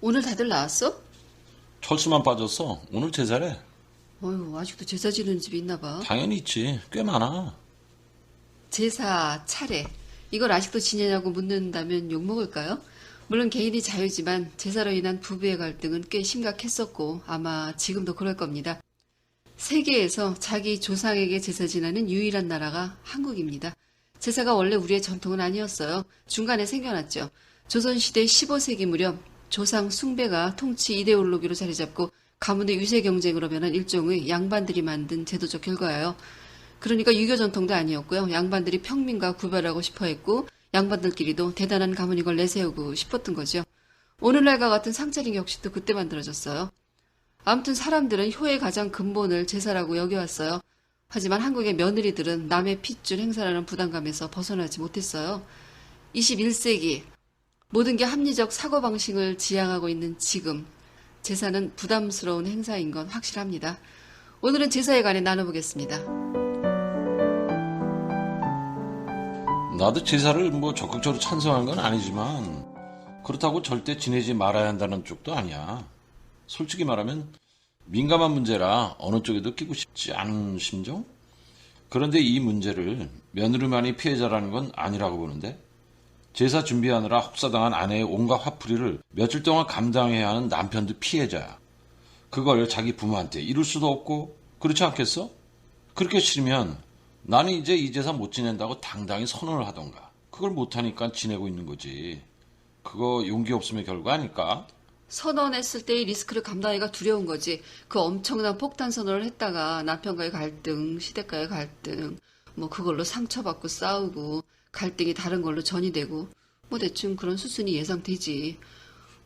오늘 다들 나왔어? 철수만 빠졌어. 오늘 제사래. 어휴, 아직도 제사 지르는 집이 있나 봐. 당연히 있지. 꽤 많아. 제사, 차례. 이걸 아직도 지내냐고 묻는다면 욕먹을까요? 물론 개인이 자유지만 제사로 인한 부부의 갈등은 꽤 심각했었고 아마 지금도 그럴 겁니다. 세계에서 자기 조상에게 제사 지내는 유일한 나라가 한국입니다. 제사가 원래 우리의 전통은 아니었어요. 중간에 생겨났죠. 조선시대 15세기 무렵 조상 숭배가 통치 이데올로기로 자리 잡고 가문의 유세 경쟁으로 변한 일종의 양반들이 만든 제도적 결과예요. 그러니까 유교 전통도 아니었고요. 양반들이 평민과 구별하고 싶어 했고 양반들끼리도 대단한 가문인 걸 내세우고 싶었던 거죠. 오늘날과 같은 상차림 격식도 그때 만들어졌어요. 아무튼 사람들은 효의 가장 근본을 제사라고 여겨왔어요. 하지만 한국의 며느리들은 남의 핏줄 행사라는 부담감에서 벗어나지 못했어요. 21세기 모든 게 합리적 사고방식을 지향하고 있는 지금 제사는 부담스러운 행사인 건 확실합니다. 오늘은 제사에 관해 나눠보겠습니다. 나도 제사를 뭐 적극적으로 찬성한 건 아니지만 그렇다고 절대 지내지 말아야 한다는 쪽도 아니야. 솔직히 말하면 민감한 문제라 어느 쪽에도 끼고 싶지 않은 심정? 그런데 이 문제를 며느리만이 피해자라는 건 아니라고 보는데 제사 준비하느라 혹사당한 아내의 온갖 화풀이를 며칠 동안 감당해야 하는 남편도 피해자야. 그걸 자기 부모한테 이룰 수도 없고 그렇지 않겠어? 그렇게 싫으면 나는 이제 이 제사 못 지낸다고 당당히 선언을 하던가. 그걸 못하니까 지내고 있는 거지. 그거 용기 없음의 결과 아닐까? 선언했을 때의 리스크를 감당하기가 두려운 거지. 그 엄청난 폭탄 선언을 했다가 남편과의 갈등, 시댁과의 갈등, 뭐 그걸로 상처받고 싸우고 갈등이 다른 걸로 전이 되고 뭐 대충 그런 수순이 예상되지.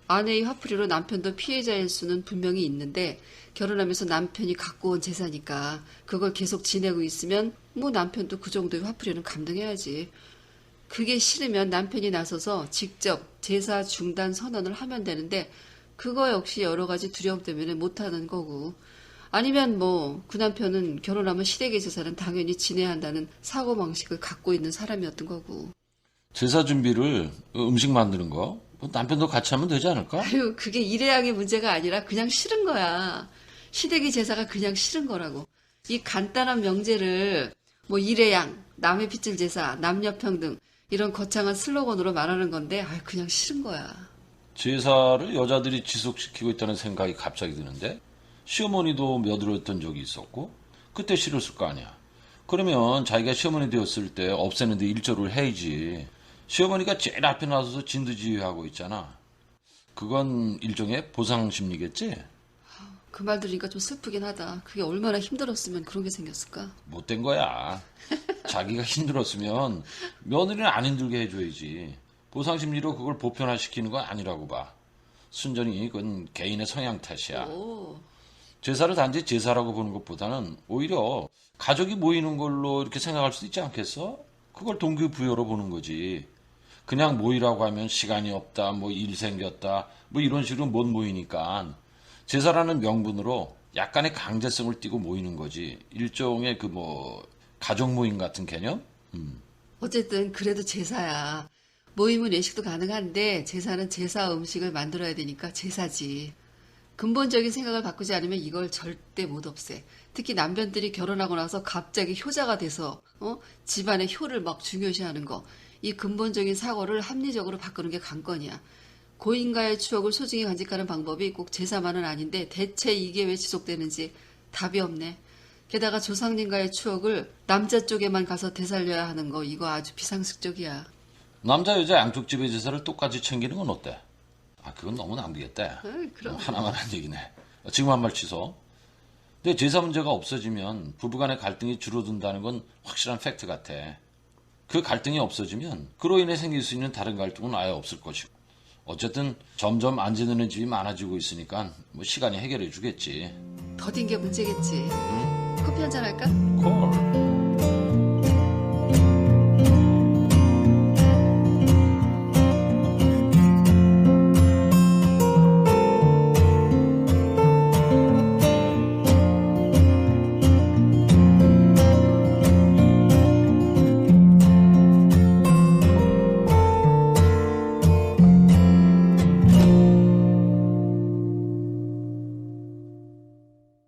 아내의 화풀이로 남편도 피해자일 수는 분명히 있는데 결혼하면서 남편이 갖고 온 재산이니까 그걸 계속 지내고 있으면 뭐 남편도 그 정도의 화풀이는 감당해야지. 그게 싫으면 남편이 나서서 직접 제사 중단 선언을 하면 되는데 그거 역시 여러 가지 두려움 때문에 못하는 거고 아니면 뭐 그 남편은 결혼하면 시댁의 재산은 당연히 지내야 한다는 사고방식을 갖고 있는 사람이었던 거고. 제사 준비를 음식 만드는 거? 뭐 남편도 같이 하면 되지 않을까? 아유 그게 일회양의 문제가 아니라 그냥 싫은 거야. 시댁의 제사가 그냥 싫은 거라고. 이 간단한 명제를 뭐 일회양 남의 빚질 제사 남녀평등 이런 거창한 슬로건으로 말하는 건데 아유 그냥 싫은 거야. 제사를 여자들이 지속시키고 있다는 생각이 갑자기 드는데 시어머니도 며느리였던 적이 있었고 그때 싫었을 거 아니야. 그러면 자기가 시어머니 되었을 때 없애는데 일조를 해야지. 시어머니가 제일 앞에 나서서 진두지휘하고 있잖아. 그건 일종의 보상 심리겠지? 그 말 들으니까 좀 슬프긴 하다. 그게 얼마나 힘들었으면 그런 게 생겼을까? 못된 거야. 자기가 힘들었으면 며느리는 안 힘들게 해줘야지. 보상 심리로 그걸 보편화시키는 건 아니라고 봐. 순전히 그건 개인의 성향 탓이야. 오, 제사를 단지 제사라고 보는 것보다는 오히려 가족이 모이는 걸로 이렇게 생각할 수도 있지 않겠어? 그걸 동기부여로 보는 거지. 그냥 모이라고 하면 시간이 없다, 뭐 일 생겼다, 뭐 이런 식으로 못 모이니까 제사라는 명분으로 약간의 강제성을 띠고 모이는 거지. 일종의 그 뭐 가족 모임 같은 개념? 어쨌든 그래도 제사야. 모임은 외식도 가능한데 제사는 제사 음식을 만들어야 되니까 제사지. 근본적인 생각을 바꾸지 않으면 이걸 절대 못 없애. 특히 남편들이 결혼하고 나서 갑자기 효자가 돼서 어? 집안의 효를 막 중요시하는 거. 이 근본적인 사고를 합리적으로 바꾸는 게 관건이야. 고인과의 추억을 소중히 간직하는 방법이 꼭 제사만은 아닌데 대체 이게 왜 지속되는지 답이 없네. 게다가 조상님과의 추억을 남자 쪽에만 가서 되살려야 하는 거 이거 아주 비상식적이야. 남자 여자 양쪽 집의 제사를 똑같이 챙기는 건 어때? 아 그건 너무 낭비겠다. 아이, 그럼. 하나만 한 얘기네. 지금 한 말 취소. 근데 제사 문제가 없어지면 부부간의 갈등이 줄어든다는 건 확실한 팩트 같아. 그 갈등이 없어지면 그로 인해 생길 수 있는 다른 갈등은 아예 없을 것이고. 어쨌든 점점 안 지내는 집이 많아지고 있으니까 뭐 시간이 해결해 주겠지. 더딘 게 문제겠지. 커피 한잔 할까? 콜.